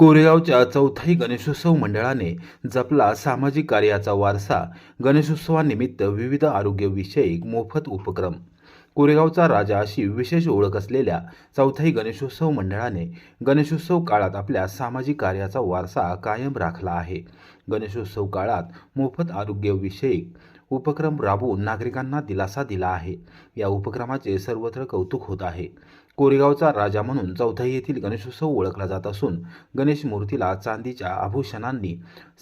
कोरेगावच्या चौथाई गणेशोत्सव मंडळाने जपला सामाजिक कार्याचा वारसा. गणेशोत्सवानिमित्त विविध आरोग्यविषयक मोफत उपक्रम. कोरेगावचा राजा अशी विशेष ओळख असलेल्या चौथाई गणेशोत्सव मंडळाने गणेशोत्सव काळात आपल्या सामाजिक कार्याचा वारसा कायम राखला आहे. गणेशोत्सव काळात मोफत आरोग्यविषयक उपक्रम राबवून नागरिकांना दिलासा दिला आहे. या उपक्रमाचे सर्वत्र कौतुक होत आहे. कोरेगावचा राजा म्हणून चौथाई येथील गणेशोत्सव ओळखला जात असून गणेश मूर्तीला चांदीच्या आभूषणांनी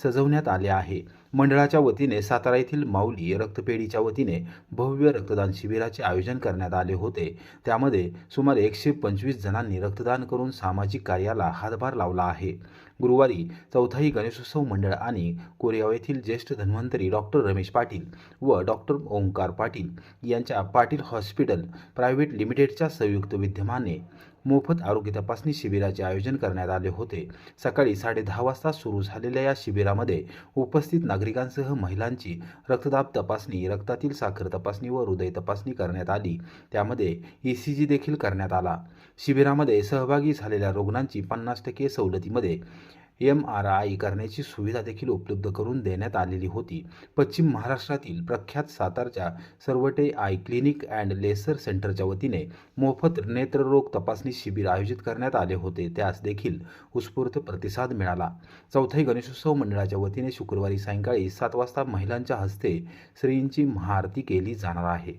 सजवण्यात आले आहे. मंडळाच्या वतीने सातारा येथील माऊली रक्तपेढीच्या वतीने भव्य रक्तदान शिबिराचे आयोजन करण्यात आले होते. त्यामध्ये सुमारे एकशे पंचवीस जणांनी रक्तदान करून सामाजिक कार्याला हातभार लावला आहे. गुरुवारी चौथाई गणेशोत्सव मंडळ आणि कोरेगाव येथील ज्येष्ठ धन्वंतरी डॉक्टर रमेश पाटील व डॉक्टर ओंकार पाटील यांच्या पाटील हॉस्पिटल प्रायव्हेट लिमिटेडच्या संयुक्त विद्यमाने मोफत आरोग्य तपासणी शिबिराचे आयोजन करण्यात आले होते. सकाळी साडेदहा वाजता सुरू झालेल्या या शिबिरामध्ये उपस्थित नागरिकांसह महिलांची रक्तदाब तपासणी रक्तातील साखर तपासणी व हृदय तपासणी करण्यात आली. त्यामध्ये ई सी जी देखील करण्यात आला. शिबिरामध्ये सहभागी झालेल्या रुग्णांची पन्नास टक्के सवलतीमध्ये एम आर आय करण्याची सुविधा देखील उपलब्ध करून देण्यात आलेली होती. पश्चिम महाराष्ट्रातील प्रख्यात सातारच्या Sarvate eye clinic and laser सेंटरच्या वतीने मोफत नेत्ररोग तपासणी शिबिर आयोजित करण्यात आले होते. त्यास देखील उत्स्फूर्त प्रतिसाद मिळाला. चौथाई गणेशोत्सव मंडळाच्या वतीने शुक्रवारी सायंकाळी सात वाजता महिलांच्या हस्ते श्रींची महाआरती केली जाणार आहे.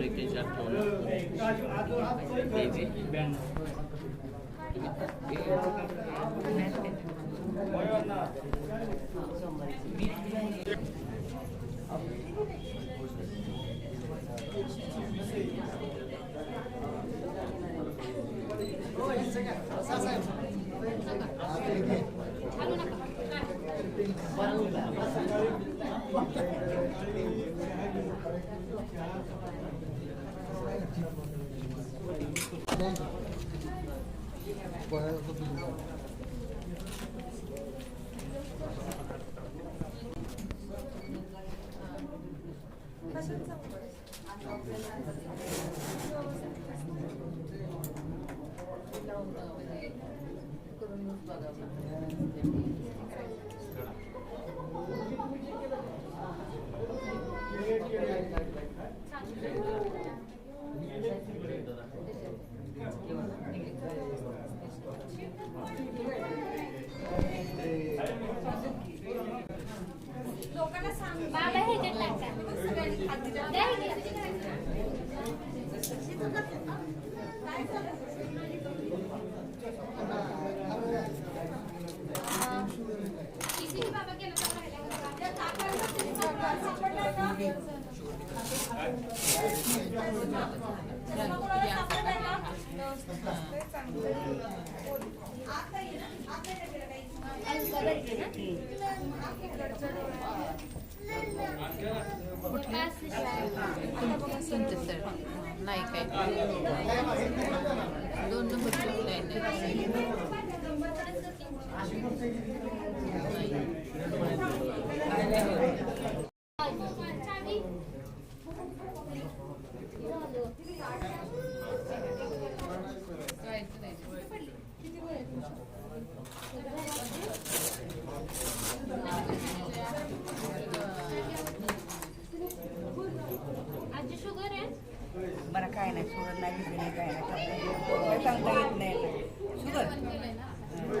एक्क्याऐंशी अठ्ठावन्न Não, não, é नाही काय दोन नंबर ठेवले आजी मला काय नाही शुगर नाही बीपी नाही काय नाही. सांगता येत नाही शुगर? हं.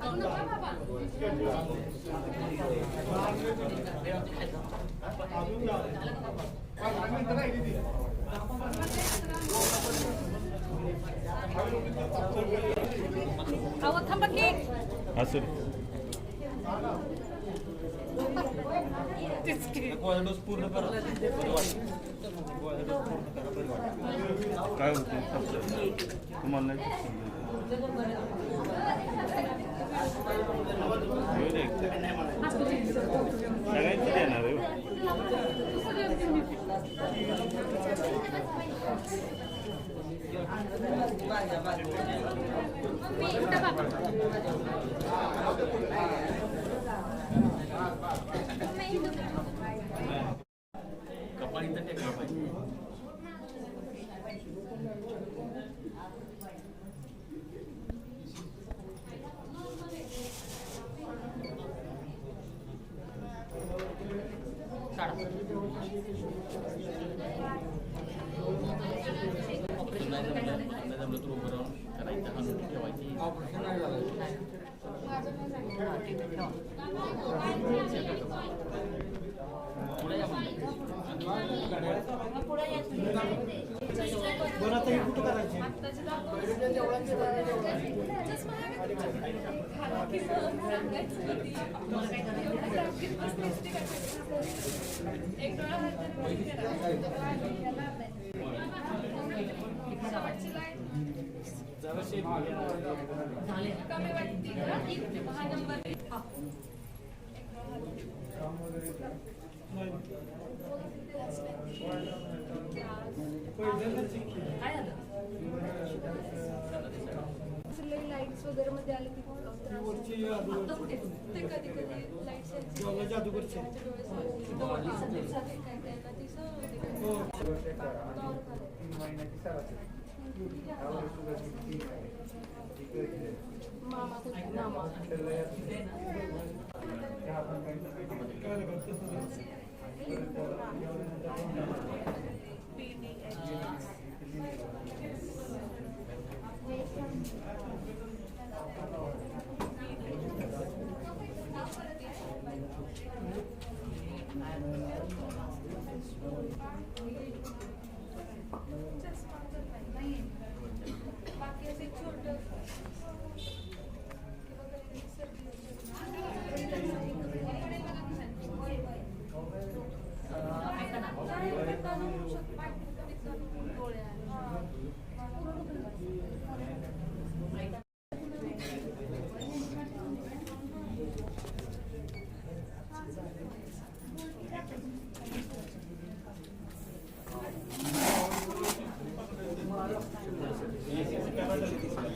खाऊ नका बाबा अहो थांबा की. काय होते? तुम्हाला सगळ्यांची देणार आहे मृत्यू उभं राहून करायचं हलून ठेवायची ऑपरेशन नाही झालं पुढे या काय हो. लाईट्स वगैरे मध्ये आले की. आता कुठे ते कधी कधी लाईट्स जादूगरचे मामा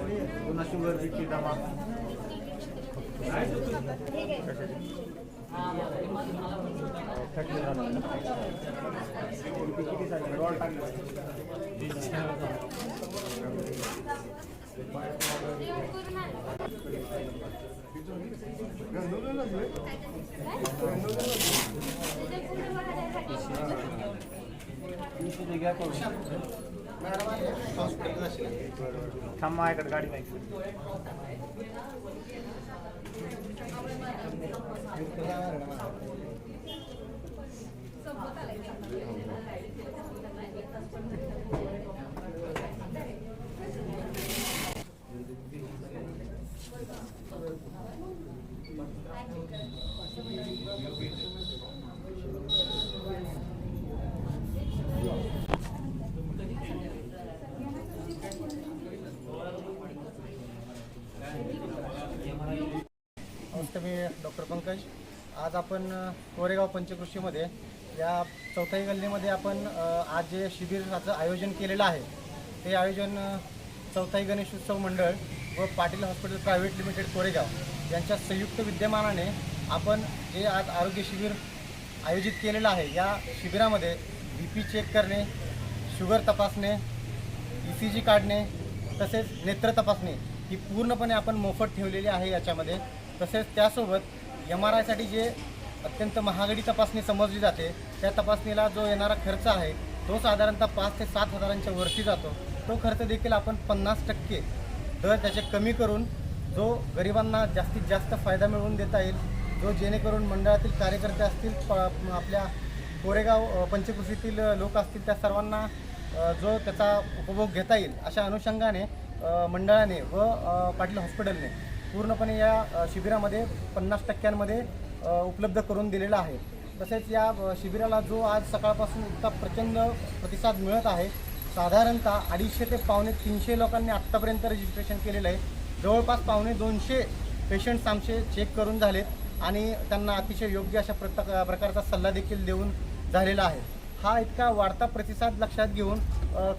पुन्हा शुगर बीपी दमा किती झाले रॉड टाकले थांब माझ्याकडे गाडी नाही नमस्ते मी डॉक्टर पंकज आज आपण कोरेगाव पंचकृषीमध्ये या चौथाई गल्लीमध्ये आपण आज जे शिबिराचं आयोजन केलेलं आहे ते आयोजन चौथाई गणेश उत्सव मंडळ व Patil hospital private limited Koregaon यांच्या संयुक्त विद्यमानाने आपण जे आज आरोग्य शिबिर आयोजित केलेलं आहे या शिबिरामध्ये बी पी चेक करणे शुगर तपासणे ई सी जी काढणे तसेच नेत्र तपासणे ही पूर्णपणे आपण मोफत ठेवलेली आहे याच्यामध्ये. तसेच त्यासोबत एम आर आयसाठी जे अत्यंत महागडी तपासणी समजली जाते त्या तपासणीला जो येणारा खर्च आहे तो साधारणतः पाच ते सात हजारांच्या वरती जातो. तो खर्च देखील आपण पन्नास टक्के दर त्याचे कमी करून जो गरिबांना जास्तीत जास्त फायदा मिळवून देता येईल जो जेणेकरून मंडळातील कार्यकर्ते असतील प आपल्या कोरेगाव पंचकृषीतील लोक असतील त्या सर्वांना जो त्याचा उपभोग घेता येईल अशा अनुषंगाने मंडळाने व पाटील हॉस्पिटलने पूर्णपणे या शिबिरामध्ये पन्नास टक्क्यांमध्ये उपलब्ध करून दिलेला आहे. तसेच या शिबिराला जो आज सकाळपासून इतका प्रचंड प्रतिसाद मिळत आहे साधारणतः अडीचशे ते पावणे तीनशे लोकांनी आत्तापर्यंत रजिस्ट्रेशन केलेलं आहे. जवळपास पावणे दोनशे पेशंट्स आमचे चेक करून झालेत आणि त्यांना अतिशय योग्य अशा प्रता प्रकारचा सल्ला देखील देऊन झालेला आहे. हा इतका वाढता प्रतिसाद लक्षात घेऊन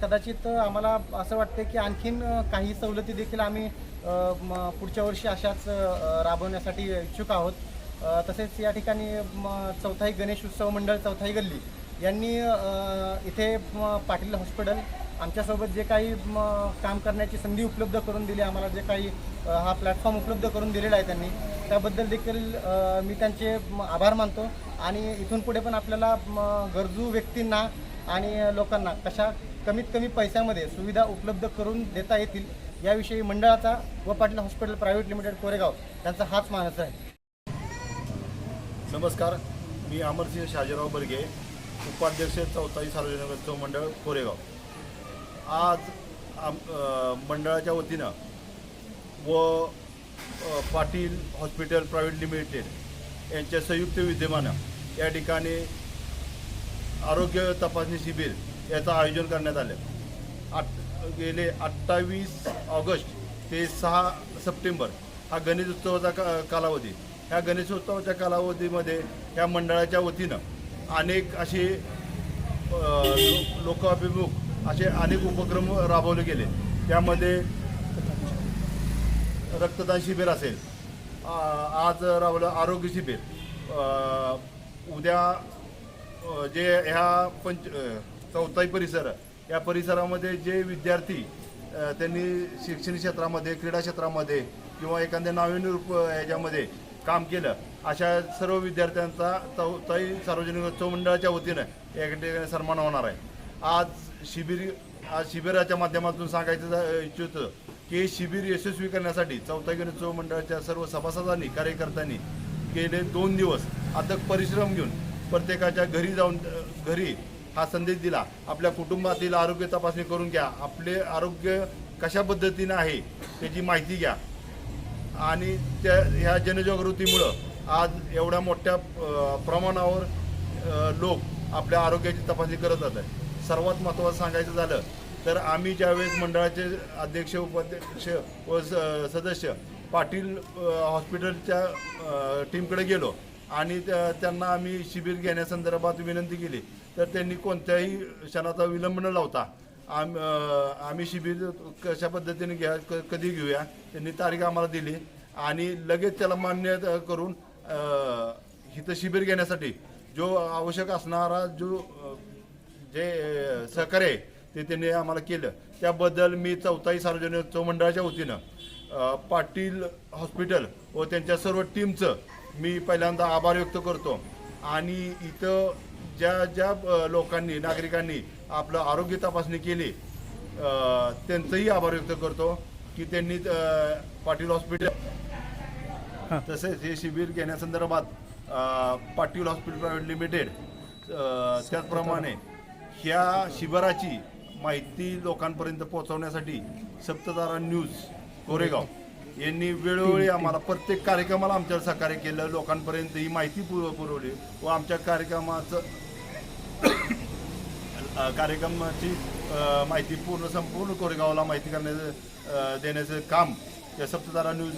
कदाचित आम्हाला असं वाटतं की आणखीन काही सवलती देखील आम्ही पुढच्या वर्षी अशाच राबवण्यासाठी इच्छुक आहोत. तसेच या ठिकाणी म, चौथाई गणेश उत्सव मंडळ चौथाई गल्ली यांनी इथे पाटील हॉस्पिटल आमच्यासोबत जे काही म, काम करण्याची संधी उपलब्ध करून दिली आम्हाला जे काही हा प्लॅटफॉर्म उपलब्ध करून दिलेला आहे त्यांनी त्याबद्दल देखील मी त्यांचे आभार मानतो. आणि इथून पुढे पण आपल्याला म, गरजू व्यक्तींना आणि लोकांना कशा कमीत कमी पैशामध्ये सुविधा उपलब्ध करून देता येतील याविषयी मंडळाचा व Patil hospital private limited Koregaon यांचा हाच मानस आहे. नमस्कार मी अमरसिंह शाजीराव बर्गे उपाध्यक्ष चौथाई सार्वजनिक उत्सव मंडळ कोरेगाव. आज आम मंडळाच्या वतीनं व पाटील हॉस्पिटल प्रायव्हेट लिमिटेड यांच्या संयुक्त विद्यमानं या ठिकाणी आरोग्य तपासणी शिबिर याचं आयोजन करण्यात आलं. आठ गेले अठ्ठावीस ऑगस्ट ते सहा सप्टेंबर हा गणेश उत्सवाचा का कालावधी. ह्या गणेशोत्सवाच्या कालावधीमध्ये ह्या मंडळाच्या वतीनं अनेक असे लोकाभिमुख असे अनेक उपक्रम राबवले गेले. त्यामध्ये रक्तदान शिबिर असेल आज राबवलं आरोग्य शिबिर उद्या जे ह्या पंच चौथाई परिसर. या परिसरामध्ये जे विद्यार्थी त्यांनी शिक्षण क्षेत्रामध्ये क्रीडा क्षेत्रामध्ये किंवा एखाद्या नाविन्यरूप ह्याच्यामध्ये काम केलं अशा सर्व विद्यार्थ्यांचा चौथाई सार्वजनिक उत्सव मंडळाच्या वतीनं या ठिकाणी सन्मान होणार आहे. आज शिबिर आज शिबिराच्या माध्यमातून सांगायचं जा- इच्छितो की शिबिर यशस्वी करण्यासाठी चौथा गणोत्सव मंडळाच्या सर्व सभासदांनी कार्यकर्त्यांनी गेले दोन दिवस अथक परिश्रम घेऊन प्रत्येकाच्या घरी जाऊन घरी हा संदेश दिला. आपल्या कुटुंबातील आरोग्य तपासणी करून घ्या. आपले आरोग्य कशा पद्धतीनं आहे त्याची माहिती घ्या. आणि त्या ह्या जनजागृतीमुळं आज एवढ्या मोठ्या प्रमाणावर लोक आपल्या आरोग्याची तपासणी करत आहेत. सर्वात महत्त्वाचं सांगायचं झालं तर आम्ही ज्यावेळेस मंडळाचे अध्यक्ष उपाध्यक्ष व स- सदस्य पाटील हॉस्पिटलच्या टीमकडे गेलो आणि त्यांना आम्ही शिबिर घेण्यासंदर्भात विनंती केली. तर त्यांनी कोणत्याही क्षणाचा विलंब न लावता आम आम्ही शिबिर कशा पद्धतीने घ्या क- कधी घेऊया त्यांनी तारीख आम्हाला दिली. आणि लगेच त्याला मान्य करून हिथं इथं शिबिर घेण्यासाठी जो आवश्यक असणारा जो जे सहकार्य आहे ते त्यांनी आम्हाला केलं. त्याबद्दल मी चौथाई सार्वजनिक उत्सव मंडळाच्या वतीनं पाटील हॉस्पिटल व त्यांच्या सर्व टीमचं मी पहिल्यांदा आभार व्यक्त करतो. आणि इथं ज्या ज्या लोकांनी नागरिकांनी आपलं आरोग्य तपासणी केली त्यांचंही आभार व्यक्त करतो की त्यांनी पाटील हॉस्पिटल तसेच हे शिबिर घेण्यासंदर्भात पाटील हॉस्पिटल प्रायव्हेट लिमिटेड त्याचप्रमाणे ह्या शिबिराची माहिती लोकांपर्यंत पोहोचवण्यासाठी सप्ततारा न्यूज कोरेगाव. यांनी वेळोवेळी आम्हाला प्रत्येक कार्यक्रमाला आमच्यावर सहकार्य केलं. लोकांपर्यंत ही माहिती पुर पुरवली व आमच्या कार्यक्रमाचं कार्यक्रमाची माहिती पूर्ण संपूर्ण कोरेगावला माहिती करण्याचं देण्याचं काम या सप्ततारा न्यूज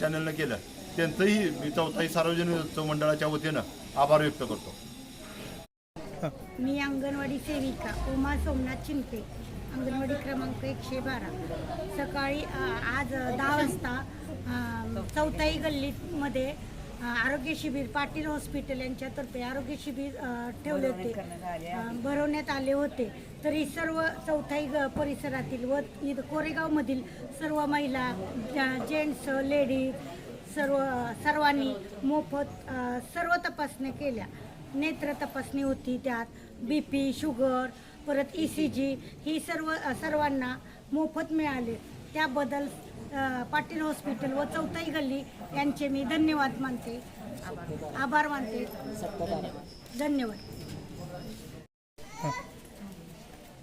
चॅनलनं केलं. त्यांचंही मी चौथाई सार्वजनिक उत्सव मंडळाच्या वतीनं आभार व्यक्त करतो. मी अंगणवाडी सेविका उमा सोमनाथ चिंपे अंगणवाडी क्रमांक एकशे बारा. सकाळी आज दहा वाजता चौथाई गल्लीमध्ये आरोग्य शिबिर पाटील हॉस्पिटल यांच्यातर्फे आरोग्य शिबिर ठेवले होते. भरवण्यात आले होते. तरी सर्व चौथाई ग परिसरातील व कोरेगावमधील सर्व महिला जेंट्स लेडीज सर्व सर्वांनी मोफत सर्व तपासण्या केल्या. नेत्र तपासणी होती त्यात. बी पी शुगर परत ई सी जी ही सर्व सर्वांना मोफत मिळाले. त्याबद्दल पाटील हॉस्पिटल व चौथाई गल्ली यांचे मी धन्यवाद मानते. आभार मानते. धन्यवाद.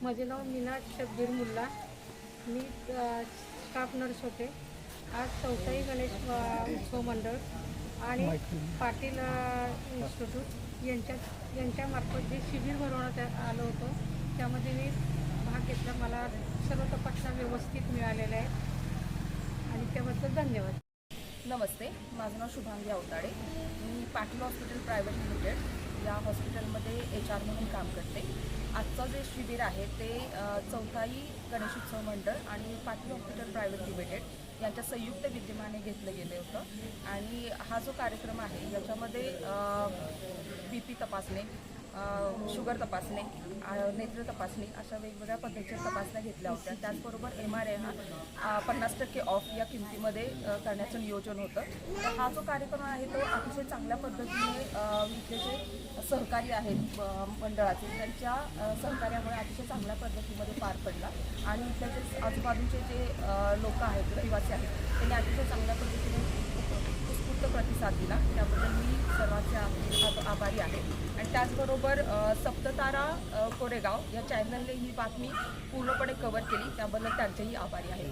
माझे नाव मीना शब्बीर मुल्ला. मी स्टाफ नर्स होते. आज चौथाई गणेश उत्सव मंडळ आणि पाटील इन्स्टिट्यूट यांच्या यांच्यामार्फत जे शिबिर भरवण्यात आलं होतं त्यामध्ये मी भाग घेतला. मला सर्व तपासण्या व्यवस्थित मिळालेल्या आहेत आणि त्याबद्दल धन्यवाद. नमस्ते. माझं नाव शुभांगी अवताडे मी पाटील हॉस्पिटल प्रायव्हेट लिमिटेड या हॉस्पिटलमध्ये एच आर म्हणून काम करते. आजचं जे शिबिर आहे ते चौथाई गणेशोत्सव मंडळ आणि पाटील हॉस्पिटल प्रायव्हेट लिमिटेड यांच्या संयुक्त विद्यमाने घेतलं गेलं होतं. आणि हा जो कार्यक्रम आहे याच्यामध्ये बी पी तपासणे शुगर तपासणे नेत्र तपासणी अशा वेगवेगळ्या पद्धतीच्या तपासण्या घेतल्या होत्या. त्याचबरोबर एम आर आय हा पन्नास टक्के ऑफ या किमतीमध्ये करण्याचं नियोजन होतं. तर हा जो कार्यक्रम आहे तो अतिशय चांगल्या पद्धतीने इथले जे सहकारी आहेत मंडळाचे त्यांच्या सहकार्यामुळे अतिशय चांगल्या पद्धतीमध्ये पार पडला. आणि इथल्या जे आजूबाजूचे जे लोक आहेत रहिवासी आहेत त्यांनी अतिशय चांगल्या पद्धतीने उत्स्फूर्त प्रतिसाद दिला त्याबद्दल मी सर्वांचे आभारी आहे आणि त्याचबरोबर सप्ततारा कोरेगाव या चॅनलने ही बातमी पूर्णपणे कव्हर केली. त्याबद्दल त्यांचेही आभारी आहे.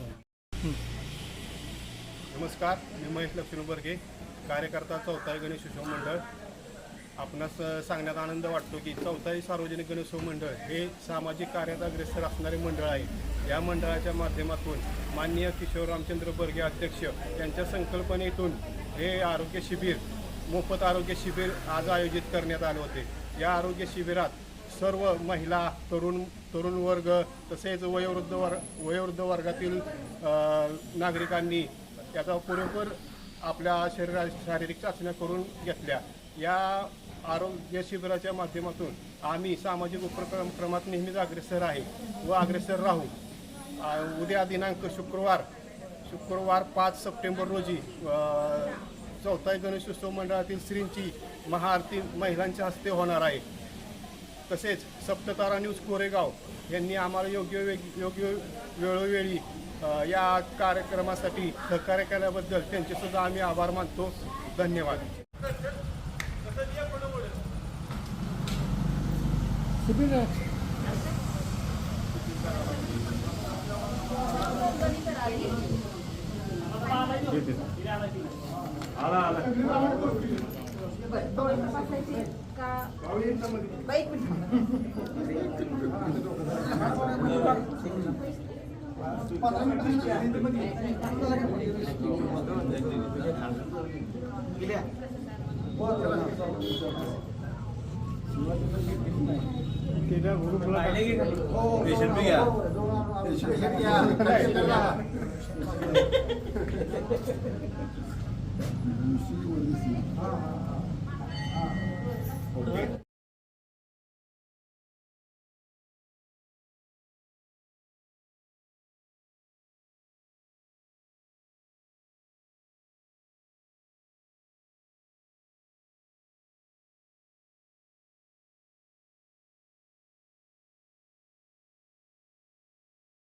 नमस्कार. मी महेश लक्ष्मीबर्गे कार्यकर्ता चौथाई गणेश उत्सव मंडळ. आपणास सांगण्यात आनंद वाटतो की चौथाई सार्वजनिक गणेशोत्सव मंडळ हे सामाजिक कार्यात अग्रेसर असणारे मंडळ आहे. या मंडळाच्या माध्यमातून माननीय किशोर रामचंद्र बर्गे अध्यक्ष यांच्या संकल्पनेतून हे आरोग्य शिबिर मोफत आरोग्य शिबिर आज आयोजित करण्यात आले होते. या आरोग्य शिबिरात सर्व महिला तरुण तरुण वर्ग तसेच वयोवृद्ध वर वयोवृद्ध वर्गातील नागरिकांनी याचा पुरेपूर आपल्या शरीरा शारीरिक चाचण्या करून घेतल्या. या आरोग्य शिबिराच्या माध्यमातून आम्ही सामाजिक उपक्रमात नेहमीच अग्रेसर आहे व अग्रेसर राहू. उद्या दिनांक शुक्रवार शुक्रवार पाच सप्टेंबर रोजी अ, चौथाई गणेशोत्सव मंडळातील श्रींची महाआरती महिलांच्या हस्ते होणार आहे. तसेच सप्ततारा न्यूज कोरेगाव यांनी आम्हाला योग्य वे योग्य वेळोवेळी या कार्यक्रमासाठी सहकार्य केल्याबद्दल त्यांचेसुद्धा आम्ही आभार मानतो. धन्यवाद. आला आला पेशंट भी गया Ah, ah, ah. Okay.